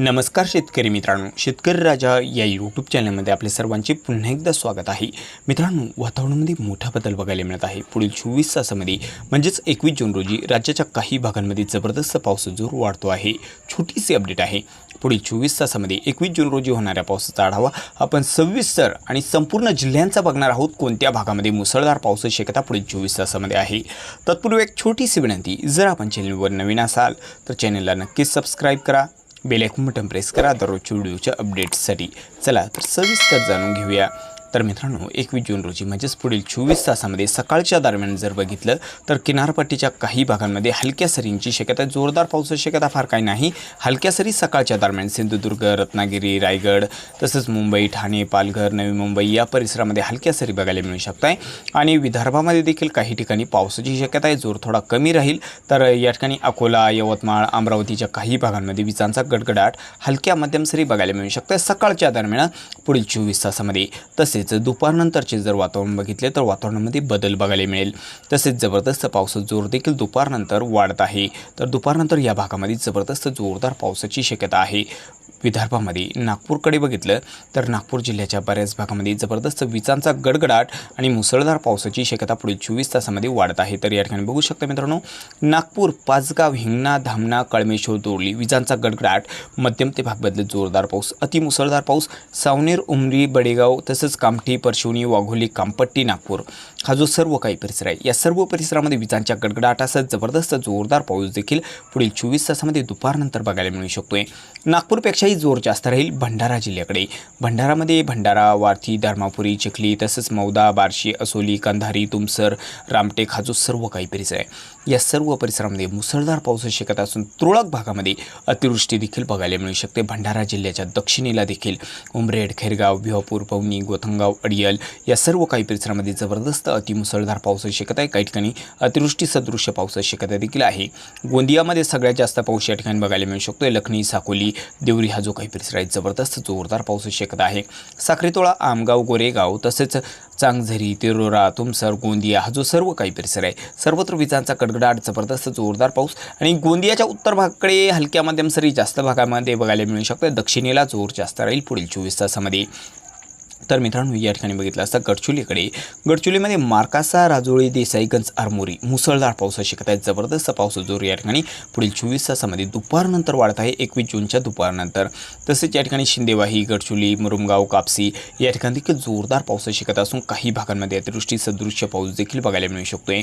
नमस्कार शेतकरी मित्रांनो शेतकरी राजा या यूट्यूब चॅनलमध्ये आपले सर्वांचे पुन्हा एकदा स्वागत आहे. मित्रांनो वातावरणामध्ये मोठा बदल बघायला मिळत आहे. पुढील चोवीस तासामध्ये म्हणजेच एकवीस जून रोजी राज्याच्या काही भागांमध्ये जबरदस्त पावसाचा जोर वाढतो आहे. छोटीशी अपडेट आहे. पुढील चोवीस तासामध्ये एकवीस जून रोजी होणाऱ्या पावसाचा आढावा आपण सविस्तर आणि संपूर्ण जिल्ह्यांचा बघणार आहोत. कोणत्या भागामध्ये मुसळधार पावसाची शक्यता पुढील चोवीस तासामध्ये आहे? तत्पूर्वी एक छोटीशी विनंती जर आपण चॅनलवर नवीन असाल तर चॅनलला नक्कीच सबस्क्राईब करा. बेल आयकॉन बटन प्रेस करा दररोजच्या व्हिडिओच्या अपडेट्ससाठी चला तर सविस्तर जाणून घेऊया. तर मित्रांनो एकवीस जून रोजी म्हणजेच पुढील चोवीस तासामध्ये सकाळच्या दरम्यान जर बघितलं तर किनारपट्टीच्या काही भागांमध्ये हलक्या सरींची शक्यता आहे. जोरदार पावसाची शक्यता फार काही नाही. हलक्या सरी सकाळच्या दरम्यान सिंधुदुर्ग रत्नागिरी रायगड तसंच मुंबई ठाणे पालघर नवी मुंबई या परिसरामध्ये हलक्या सरी बघायला मिळू शकत आहे आणि विदर्भामध्ये देखील काही ठिकाणी पावसाची शक्यता आहे जोर थोडा कमी राहील. तर या ठिकाणी अकोला यवतमाळ अमरावतीच्या काही भागांमध्ये विजांचा गडगडाट हलक्या मध्यम सरी बघायला मिळू शकते सकाळच्या दरम्यान पुढील चोवीस तासामध्ये. तसेच दुपारनंतरचे जर वातावरण बघितले तर वातावरणामध्ये बदल बघायला मिळेल. तसेच जबरदस्त पावसाचा जोर देखील दुपारनंतर वाढत आहे. तर दुपारनंतर या भागामध्ये जबरदस्त जोरदार पावसाची शक्यता आहे. विदर्भामध्ये नागपूरकडे बघितलं तर नागपूर जिल्ह्याच्या बऱ्याच भागामध्ये जबरदस्त विजांचा गडगडाट आणि मुसळधार पावसाची शक्यता पुढील चोवीस तासामध्ये वाढत आहे. तर या ठिकाणी बघू शकता मित्रांनो नागपूर पाचगाव हिंगणा धामणा कळमेश्वर दोरली विजांचा गडगडाट मध्यम ते भागबदल जोरदार पाऊस अतिमुसळधार पाऊस सावनेर उमरी बडेगाव तसंच कामठी परशिवनी वाघोली कामपट्टी नागपूर. हा जो सर्व काही परिसर आहे या सर्व परिसरामध्ये विजांच्या गडगडाटासह जबरदस्त जोरदार पाऊस देखील पुढील चोवीस तासामध्ये दुपारनंतर बघायला मिळू शकतोय. नागपूरपेक्षाही जोर जास्त राहील भंडारा जिल्ह्याकडे. भंडारामध्ये भंडारा वारथी धर्मापुरी चिखली तसंच मौदा बार्शी असोली कंधारी तुमसर रामटेक हा जो सर्व काही परिसर आहे. या सर्व परिसरामध्ये मुसळधार पाऊस शकत असून तुरळक भागामध्ये अतिवृष्टी देखील बघायला मिळू शकते. भंडारा जिल्ह्याच्या दक्षिणेला देखील उमरेड खैरगाव भिवापूर पवनी गोथंगाव अडियल या सर्व काही परिसरामध्ये जबरदस्त अतिमुसळधार पाऊस शकत आहे. काही ठिकाणी अतिवृष्टी सदृश्य पाऊस शक्यता देखील आहे. गोंदियामध्ये सगळ्यात जास्त पाऊस या ठिकाणी बघायला मिळू शकतो लखनी साकोली देवरी हा जो काही परिसर आहे जबरदस्त जोरदार पावसाची शक्यता आहे. साखरेतोळा आमगाव गोरेगाव तसेच चांगझरी तिरोरा तुमसर गोंदिया हा जो सर्व काही परिसर आहे सर्वत्र विजांचा कडकडाट जबरदस्त जोरदार पाऊस आणि गोंदियाच्या उत्तर भागाकडे हलक्या मध्यम सरी जास्त भागामध्ये बघायला मिळू शकतं. दक्षिणेला जोर जास्त राहील पुढील चोवीस तासामध्ये. तर मित्रांनो या ठिकाणी बघितलं असता गडचुलीकडे गडचुलीमध्ये मार्कासा राजोळी देसाईगंज आरमोरी मुसळधार पावसाची शिकत आहे. जबरदस्त पाऊस जोर या ठिकाणी. पुढील चोवीस तासामध्ये दुपारनंतर वाढत आहे. एकवीस जूनच्या दुपारनंतर. तसेच या ठिकाणी शिंदेवाही गडचुली मुरुमगाव कापसी या ठिकाणी देखील जोरदार पावसाची शिकत असून काही भागांमध्ये अतिवृष्टी सदृश्य पाऊस देखील बघायला मिळू शकतोय.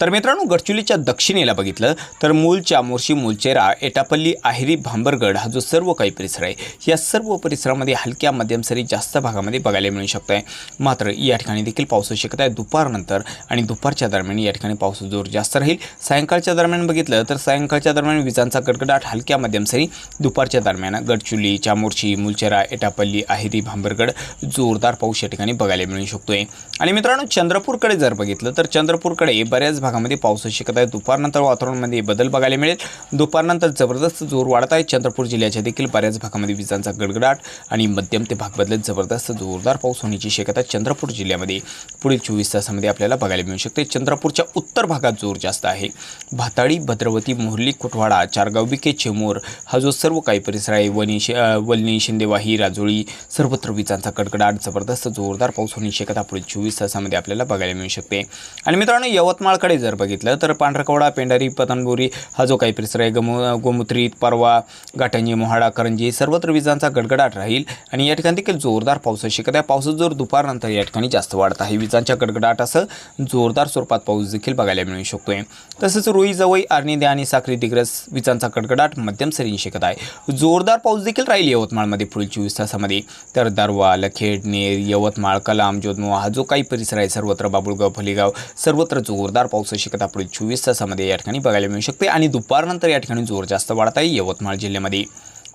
तर मित्रांनो गडचुलीच्या दक्षिणेला बघितलं तर मूल चामोर्शी मुलचेरा एटापल्ली आहिरी भांबरगड हा जो सर्व काही परिसर आहे या सर्व परिसरामध्ये हलक्या मध्यम सरी जास्त भागामध्ये बघायला मिळू शकत आहे मात्र या ठिकाणी देखील पावसाची शक्यता आहे. दुपारनंतर आणि दुपारच्या दरम्यान या ठिकाणी पाऊस जोर जास्त राहील. सायंकाळच्या दरम्यान बघितलं तर सायंकाळच्या दरम्यान विजांचा गडगडाट हलक्या मध्यम सरी दुपारच्या दरम्यान गडचुली चामोर्शी मुलचेरा एटापल्ली आहेरी भांबरगड जोरदार पाऊस या ठिकाणी बघायला मिळू शकतोय. आणि मित्रांनो चंद्रपूरकडे जर बघितलं तर चंद्रपूरकडे बऱ्याच भागामध्ये पावसाची शक्यता आहे. दुपारनंतर वातावरणामध्ये बदल बघायला मिळेल. दुपारनंतर जबरदस्त जोर वाढत आहे. चंद्रपूर जिल्ह्याच्या देखील बऱ्याच भागामध्ये विजांचा गडगडाट आणि मध्यम ते भाग बदलत जबरदस्त जोरदार पाऊस होण्याची शक्यता चंद्रपूर जिल्ह्यामध्ये पुढील चोवीस तासामध्ये आपल्याला बघायला मिळू शकते. चंद्रपूरच्या उत्तर भागात जोर जास्त आहे. भाताळी भद्रवती मोहर्ली कुटवाडा चारगावबिके चेमोर हा जो सर्व काही परिसर आहे वनी शे वलनी शिंदेवाही राजोळी सर्वत्र विजांचा कडकडाट जबरदस्त जोरदार पाऊस होण्याची शक्यता पुढील चोवीस तासामध्ये आपल्याला बघायला मिळू शकते. आणि मित्रांनो यवतमाळकडे जर बघितलं तर पांढरकवडा पेंढारी पतनबोरी हा जो काही परिसर आहे गमो गोमुत्रीत परवा गाठंजी मोहाडा करंजी सर्वत्र विजांचा गडगडाट राहील आणि या ठिकाणी देखील जोरदार पावसाची शक्यता आहे पावसाचा जोर दुपारनंतर या ठिकाणी जास्त वाढत आहे. विजांच्या गडगडाटासह जोरदार स्वरूपात पाऊस देखील बघायला मिळू शकतोय. तसंच रुई जवई आर्निदे आणि साखरी दिग्रस विजांचा कडकडाट मध्यम सरींची शकत आहे. जोरदार पाऊस देखील राहील यवतमाळमध्ये पुढील चोवीस तासामध्ये. तर दरवा लखेड नेर यवतमाळ कलाम जोधमो हा जो काही परिसर आहे सर्वत्र बाबुळगाव फलेगाव सर्वत्र जोरदार पावसाची शक्यता पुढील चोवीस तासामध्ये या ठिकाणी बघायला मिळू शकते. आणि दुपारनंतर या ठिकाणी जोर जास्त वाढत आहे यवतमाळ जिल्ह्यामध्ये.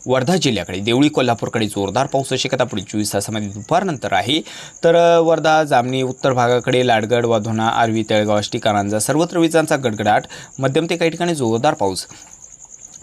वर्धा जिल्ह्याकडे देवळी कोल्हापूरकडे जोरदार पाऊस शक्यता पुढील चोवीस तासामध्ये दुपारनंतर आहे. तर वर्धा जामणी उत्तर भागाकडे लाडगड वाधोणा आर्वी तेळगाव आष्टी कारंजा सर्वत्र विजांचा गडगडाट. मध्यम ते काही ठिकाणी जोरदार पाऊस.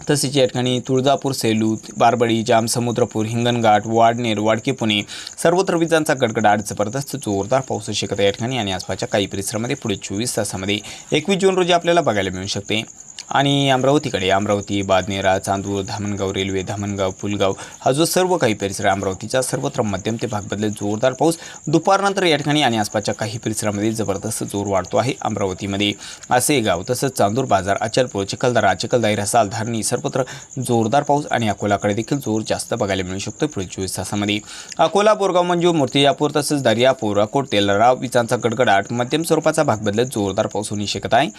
तसेच या ठिकाणी तुळजापूर सेलू बारबडी जाम समुद्रपूर हिंगणघाट वाडनेर वाडकी पुणे सर्वत्र विजांचा गडगडाट. जबरदस्त जोरदार पाऊस शक्यता या ठिकाणी. आणि आसपासच्या काही परिसरामध्ये पुढे चोवीस तासामध्ये एकवीस जून रोजी आपल्याला बघायला मिळू शकते. आणि अमरावतीकडे अमरावती बादनेरा चांदूर धामणगाव रेल्वे धामणगाव फुलगाव हा जो सर्व काही परिसर आहे अमरावतीचा सर्वत्र मध्यम ते भाग बदलेल जोरदार पाऊस दुपारनंतर या ठिकाणी आणि आसपासच्या काही परिसरामध्ये जबरदस्त जोर वाढतो आहे अमरावतीमध्ये. असे गाव तसंच चांदूर बाजार अचलपूर चिखलदरा चिखलदाई रसाल धारणी सर्वत्र जोरदार पाऊस आणि अकोलाकडे देखील जोर जास्त बघायला मिळू शकतो पुढील चोवीस तासामध्ये. अकोला बोरगाव मंजू मूर्तिजापूर तसंच दर्यापूर अकोट तेलराव विजांचा गडगडाट मध्यम स्वरूपाचा भाग बदलत जोरदार पाऊस होण्याची शक्यता आहे.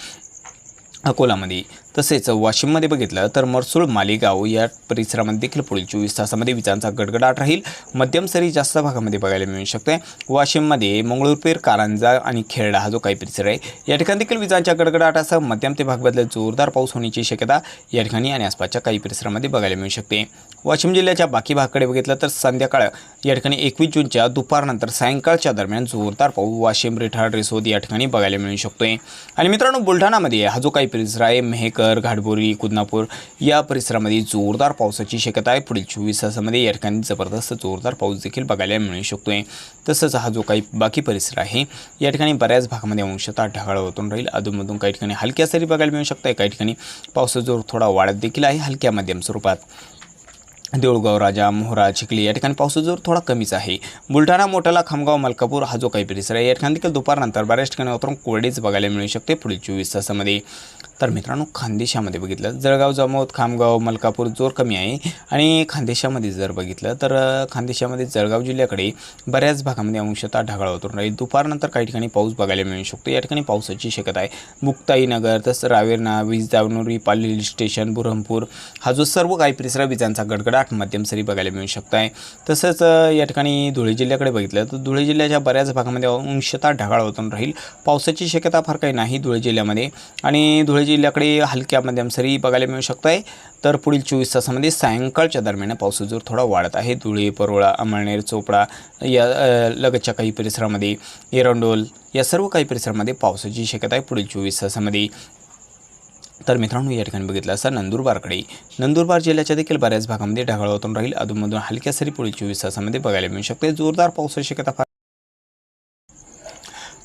अकोलामध्ये तसेच वाशिममध्ये बघितलं तर मरसूळ मालेगाव या परिसरामध्ये देखील पुढील चोवीस तासामध्ये विजांचा गडगडाट राहील. मध्यम सरी जास्त भागामध्ये बघायला मिळू शकते. वाशिममध्ये मंगळूरपेर कारंजा आणि खेरडा हा जो काही परिसर आहे या ठिकाणी देखील विजांच्या गडगडाटासह मध्यम ते भाग जोरदार पाऊस होण्याची शक्यता या ठिकाणी आणि आसपासच्या काही परिसरामध्ये बघायला मिळू शकते. वाशिम जिल्ह्याच्या बाकी भागाकडे बघितलं तर संध्याकाळ या ठिकाणी एकवीस जूनच्या दुपारनंतर सायंकाळच्या दरम्यान जोरदार पाऊस वाशिम रेठाड रिसोद या ठिकाणी बघायला मिळू शकतोय. आणि मित्रांनो बुलढाणामध्ये हा जो काही परिसर आहे मेहकर घाटबोरी कुदनापूर या परिसरामध्ये जोरदार पावसाची शक्यता आहे. पुढील चोवीस तासामध्ये या ठिकाणी जबरदस्त जोरदार पाऊस देखील बघायला मिळू शकतो आहे तसंच हा जो काही बाकी परिसर आहे या ठिकाणी बऱ्याच भागामध्ये अंशतः ढगाळ होतून राहील. अधूनमधून काही ठिकाणी हलक्या सरी बघायला मिळू शकते काही ठिकाणी पावसाचा जोर थोडा वाढत देखील आहे. हलक्या मध्यम स्वरूपात देऊळगाव राजा मोहरा चिखली या ठिकाणी पावसाचा जोर थोडा कमीच आहे. बुलढाणा मोठाला खामगाव मलकापूर हा जो काही परिसर आहे या ठिकाणी देखील दुपारनंतर बऱ्याच ठिकाणी उतरून कोरडेच बघायला मिळू शकते. पुढील चोवीस तासामध्ये तर मित्रांनो खानदेशामध्ये बघितलं जळगाव जामोद खामगाव मलकापूर जोर कमी आहे. आणि खानदेशामध्ये जर बघितलं तर खानदेशामध्ये जळगाव जिल्ह्याकडे बऱ्याच भागामध्ये अंशतः ढगाळ होतून राहील दुपारनंतर काही ठिकाणी पाऊस बघायला मिळू शकतो. या ठिकाणी पावसाची शक्यता आहे. मुक्ताईनगर तसं रावेरना विजदावनोरी पाली हिल स्टेशन बुरहमपूर हा जो सर्व काही परिसर विजांचा गडगडाट मध्यम सरी बघायला मिळू शकत आहे. तसंच या ठिकाणी धुळे जिल्ह्याकडे बघितलं तर धुळे जिल्ह्याच्या बऱ्याच भागामध्ये अंशतः ढगाळ होतून राहील. पावसाची शक्यता फार काही नाही धुळे जिल्ह्यामध्ये. आणि धुळे जिल्ह्याकडे हलक्या मध्यम सरी बघायला मिळू शकत आहे तर पुढील चोवीस तासामध्ये सायंकाळच्या दरम्यान पावसाचा जोर थोडा वाढत आहे. धुळे परोळा अमळनेर चोपडा या लगतच्या काही परिसरामध्ये एरंडोल या सर्व काही परिसरामध्ये पावसाची शक्यता आहे पुढील चोवीस तासामध्ये. तर मित्रांनो या ठिकाणी बघितलं असं नंदुरबारकडे. नंदुरबार जिल्ह्याच्या देखील बऱ्याच भागामध्ये ढगाळ होतून राहील. अधूनमधून हलक्या सरी पुढील चोवीस तासामध्ये बघायला मिळू शकते. जोरदार पावसाची शक्यता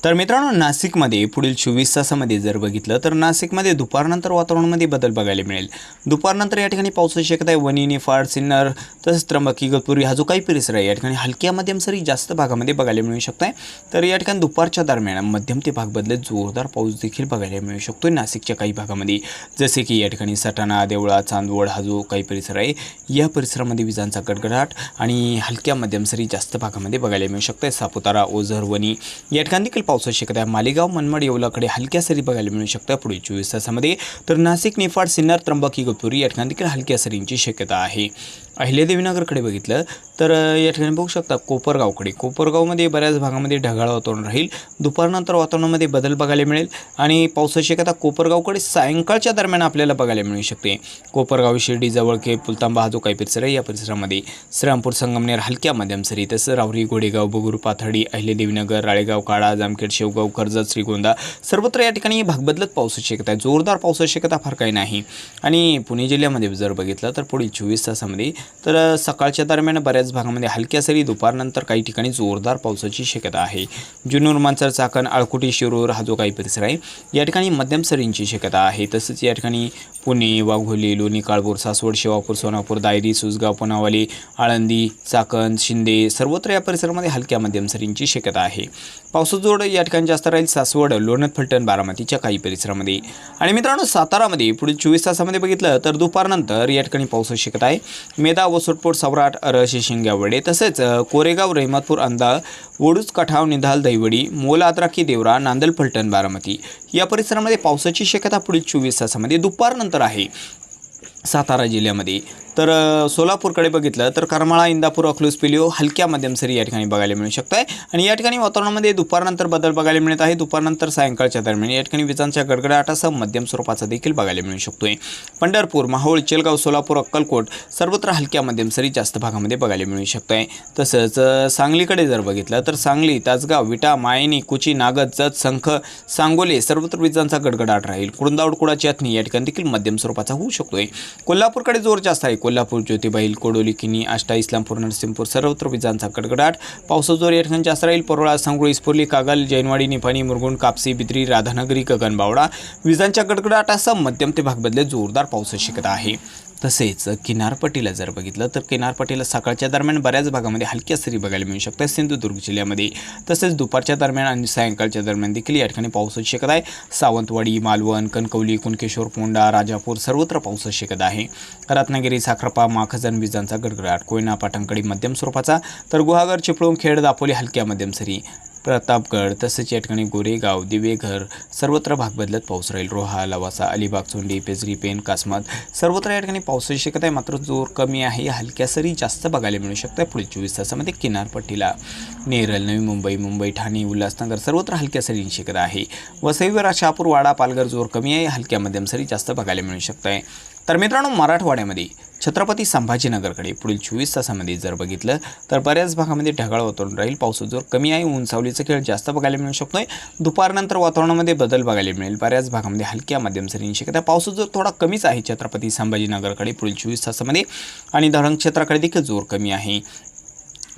तर मित्रांनो नाशिकमध्ये पुढील चोवीस तासामध्ये जर बघितलं तर नाशिकमध्ये दुपारनंतर वातावरणामध्ये बदल बघायला मिळेल. दुपारनंतर या ठिकाणी पावसाची शक्यता आहे. वणी निफाड सिन्नर तसेच त्र्यंबकी गतपुरी हा जो काही परिसर आहे या ठिकाणी हलक्या मध्यम सरी जास्त भागामध्ये बघायला मिळू शकत आहे तर या ठिकाणी दुपारच्या दरम्यान मध्यम ते भाग बदलत जोरदार पाऊस देखील बघायला मिळू शकतो नाशिकच्या काही भागामध्ये. जसे की या ठिकाणी सटाणा देवळा चांदवड हा जो काही परिसर आहे या परिसरामध्ये विजांचा गडगडाट आणि हलक्या मध्यम सरी जास्त भागामध्ये बघायला मिळू शकते सापुतारा ओझर वणी या ठिकाणी देखील पावसाची शक्यता आहे मालेगाव मनमाड येवलाकडे हलक्या सरी बघायला मिळू शकतात. पुढील चोवीस तासामध्ये तर नाशिक निफाड सिन्नर त्र्यंबकी गोपुरी या ठिकाणी देखील हलक्या सरींची शक्यता आहे. अहिल्यादेवीनगरकडे बघितलं तर या ठिकाणी बघू शकता कोपरगावकडे. कोपरगावमध्ये बऱ्याच भागामध्ये ढगाळ वातावरण राहील. दुपारनंतर वातावरणामध्ये बदल बघायला मिळेल आणि पावसाची शक्यता कोपरगावकडे सायंकाळच्या दरम्यान आपल्याला बघायला मिळू शकते. कोपरगाव शिर्डी जवळके पुलतांबा हा जो काही परिसर आहे या परिसरामध्ये श्रीरामपूर संगमनेर हलक्या मध्यम सरी तसं रावरी गोडेगाव बगूर पाथर्डी अहिल्यादेवीनगर राळेगाव काळा जामखेड शेवगाव कर्जत श्रीगोंदा सर्वत्र या ठिकाणी भाग बदलत पावसाची शक्यता आहे. जोरदार पावसाची शक्यता फार काही नाही. आणि पुणे जिल्ह्यामध्ये जर बघितलं तर पुढील चोवीस तासामध्ये तर सकाळच्या दरम्यान बऱ्याच भागामध्ये हलक्या सरी दुपारनंतर काही ठिकाणी जोरदार पावसाची शक्यता आहे. जुन्नर मांचर चाकण आळकुटी शिरूर हा जो काही परिसर आहे या ठिकाणी मध्यम सरींची शक्यता आहे. तसंच या ठिकाणी पुणे वाघोली लोणी काळपूर सासवड शेवापूर सोनापूर दायरी सुसगाव पुनावाली आळंदी चाकण शिंदे सर्वत्र या परिसरामध्ये हलक्या मध्यम सरींची शक्यता आहे. पावसाचा जोड या ठिकाणी जास्त राहील सासवड लोणत फलटण बारामतीच्या काही परिसरामध्ये. आणि मित्रांनो सातारामध्ये पुढील चोवीस तासामध्ये बघितलं तर दुपारनंतर या ठिकाणी पावसाची शक्यता आहे. मेदा वसुटपूर सवराट अरशी शिंग्यावडे तसेच कोरेगाव रहमतपूर अंदाळ वडूज कठाव निधाल दैवडी मोल आद्राकी देवरा नांदल फलटण बारामती. या परिसरामध्ये पावसाची शक्यता पुढील चोवीस तासामध्ये दुपारनंतर आहे. सातारा जिल्ह्यामध्ये तर सोलापूरकडे बघितलं तर करमाळा इंदापूर अखलूस पिलिओ हलक्या मध्यम सरी या ठिकाणी बघायला मिळू शकत आहे आणि या ठिकाणी वातावरणामध्ये दुपारनंतर बदल बघायला मिळत आहे. दुपारनंतर सायंकाळच्या दरम्यान या ठिकाणी विजांच्या गडगडाटासह मध्यम स्वरूपाचा देखील बघायला मिळू शकतोय. पंढरपूर माहोळ चेलगाव सोलापूर अक्कलकोट सर्वत्र हलक्या मध्यम सरी जास्त भागामध्ये बघायला मिळू शकत आहे तसंच सांगलीकडे जर बघितलं तर सांगली तासगाव विटा मायनी कुची नागद जत संख सांगोले सर्वत्र विजांचा गडगडाट राहील. कुरुंदावड कुडाची अथनी या ठिकाणी देखील मध्यम स्वरूपाचा होऊ शकतोय. कोल्हापूरकडे जोर जास्त आहे. कोल्हापूर ज्योतिबाईल कोडोली किनी आष्टा इस्लामपूर नरसिंहपूर सर्वत्र विजांचा कडकडाट. पावसाजोर जोर जास्त राहील परोळा सांगोळी इस्पोर्ली कागल जैनवाडी निपाणी मुरगुण कापसी बिद्री राधानगरी गगनबावडा. विजांच्या कडकडाटासह मध्यम ते भाग बदले जोरदार पाऊस शिकत आहे. तसेच किनारपट्टीला जर बघितलं तर किनारपट्टीला सकाळच्या दरम्यान बऱ्याच भागामध्ये हलक्या सरी बघायला मिळू शकतात. सिंधुदुर्ग जिल्ह्यामध्ये तसेच दुपारच्या दरम्यान आणि सायंकाळच्या दरम्यान देखील या ठिकाणी पाऊसच शक्यता आहे. सावंतवाडी मालवण कणकवली कुणकेश्वर पोंडा राजापूर सर्वत्र पाऊसच शक्यता आहे. रत्नागिरी साखरपा माखजन विजांचा गडगडाट कोयना पाटणकडी मध्यम स्वरूपाचा तर गुहागर चिपळूण खेड दापोली हलक्या मध्यम सरी प्रतापगड तसेच या ठिकाणी गोरेगाव दिवेघर सर्वत्र भाग बदलत पाऊस राहील. रोहा लवासा अलिबाग चोंडी पेजरी पेन कासमत सर्वत्र या ठिकाणी पावसाची शक्यता आहे. मात्र जोर कमी आहे. हलक्या सरी जास्त बघायला मिळू शकतात. पुढील चोवीस तासामध्ये किनारपट्टीला नेरल नवी मुंबई मुंबई ठाणे उल्हासनगर सर्वत्र हलक्या सरींची शक्यता आहे. वसईवर शहापूर वाडा पालघर जोर कमी आहे. हलक्या मध्यम सरी जास्त बघायला मिळू शकत आहे तर मित्रांनो मराठवाड्यामध्ये छत्रपती संभाजीनगरकडे पुढील चोवीस तासामध्ये जर बघितलं तर बऱ्याच भागामध्ये ढगाळ वातावरण राहील पावसाचा जोर कमी आहे उंचावलीचा खेळ जास्त बघायला मिळू शकतोय. दुपारनंतर वातावरणामध्ये बदल बघायला मिळेल. बऱ्याच भागामध्ये हलक्या मध्यम सरींची शक्यता पावसाचा जोर थोडा कमीच आहे छत्रपती संभाजीनगरकडे पुढील चोवीस तासामध्ये. आणि धरण क्षेत्राकडे देखील जोर कमी आहे.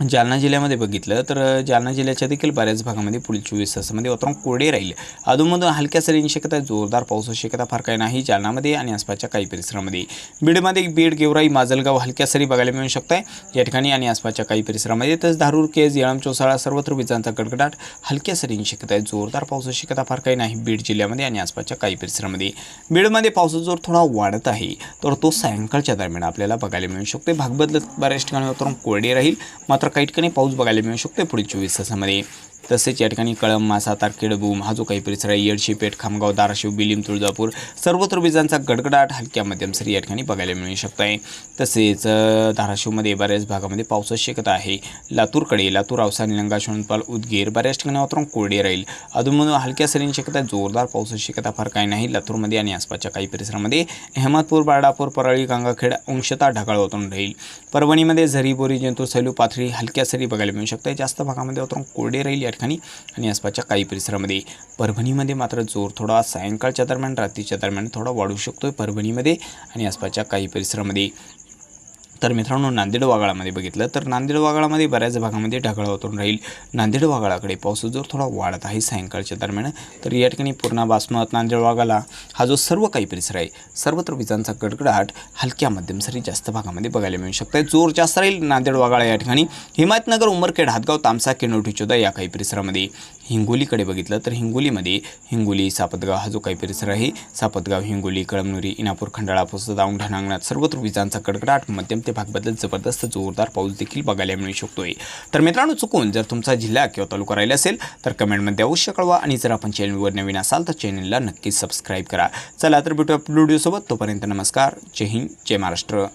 जालना जिल्ह्यामध्ये बघितलं तर जालना जिल्ह्याच्या देखील बऱ्याच भागामध्ये पुढील चोवीस तासामध्ये वातावरण कोरडे राहील. अधूनमधून हलक्या सरींची शक्यता जोरदार पावसाची शक्यता फार काही नाही जालनामध्ये आणि आसपासच्या काही परिसरामध्ये. बीडमध्ये बीड गेवराई माजलगाव हलक्या सरी बघायला मिळू शकत आहे या ठिकाणी आणि आसपासच्या काही परिसरामध्ये तसंच धारूर केज येळम चोसाळा सर्वत्र विजांचा गडगडाट हलक्या सरींची शक्यता आहे. जोरदार पावसाची शक्यता फार काही नाही बीड जिल्ह्यामध्ये आणि आसपासच्या काही परिसरामध्ये. बीडमध्ये पावसाचा जोर थोडा वाढत आहे. तर तो सायंकाळच्या दरम्यान आपल्याला बघायला मिळू शकतो भाग बदलत बऱ्याच ठिकाणी वातावरण कोरडे राहील. मात्र काही ठिकाणी पाऊस बघायला मिळू शकतो पुढील चोवीस तासामध्ये. तसेच या ठिकाणी कळंब मासा तारखेड हा जो काही परिसर आहे येडशी पेठ खामगाव धाराशिव बिलिम तुळजापूर सर्वत्र विजांचा गडगडाट हलक्या मध्यम सरी या ठिकाणी बघायला मिळू शकत आहे तसेच धाराशिवमध्ये बऱ्याच भागामध्ये पावसाची शक्यता आहे. लातूरकडे लातूर औसा निलंगा शोणपाल उदगीर बऱ्याच ठिकाणी वातावरण कोरडे राहील. अधूनमधून हलक्या सरींची शक्यता जोरदार पावसाची शक्यता फार काही नाही. लातूरमध्ये आणि आसपासच्या काही परिसरामध्ये अहमदपूर बारडापूर परळी गंगाखेड अंशतः ढगाळ वातावरण राहील. परभणीमध्ये झरी बोरी जंतूर सैलू पाथरी हलक्या सरी बघायला मिळू शकते जास्त भागामध्ये वातावरण कोरडे राहील या ठिकाणी आणि आसपासच्या काही परिसरामध्ये परभणीमध्ये मात्र जोर थोडा सायंकाळच्या दरम्यान रात्रीच्या दरम्यान थोडा वाढू शकतो परभणीमध्ये आणि आसपासच्या काही परिसरामध्ये. तर मित्रांनो नांदेड वागळामध्ये बघितलं तर नांदेड वागळामध्ये बऱ्याच भागामध्ये ढगाळ वातावरण राहील. नांदेड वागळाकडे पावसाचा जोर थोडा वाढत आहे सायंकाळच्या दरम्यान. तर या ठिकाणी पूर्णा बासमत नांदेड वागाला हा जो सर्व काही परिसर आहे सर्वत्र विजांचा गडगडाट हलक्या मध्यम सरी जास्त भागामध्ये बघायला मिळू शकते जोर जास्त राहील नांदेड वागाळा या ठिकाणी. हिमायतनगर उमरखेड हातगाव तामसा किनोटी चोदा या काही परिसरामध्ये. हिंगोलीकडे बघितलं तर हिंगोलीमध्ये हिंगोली सापतगाव हा जो काही परिसर आहे सापतगाव हिंगोली कळमनुरी इनापूर खंडाळा पुसद औंढा नांगणात सर्वत्र विजांचा कडकडाट मध्यम ते भाग जबरदस्त जोरदार पाऊस देखील बघायला मिळू शकतोय. तर मित्रांनो चुकून जर तुमचा जिल्हा किंवा तालुका राहिला असेल तर कमेंटमध्ये अवश्य कळवा आणि जर आपण चॅनलवर नवीन असाल तर चॅनलला नक्कीच सबस्क्राईब करा. चला तर भेटू व्हिडिओसोबत. तोपर्यंत नमस्कार. जय हिंद जय महाराष्ट्र.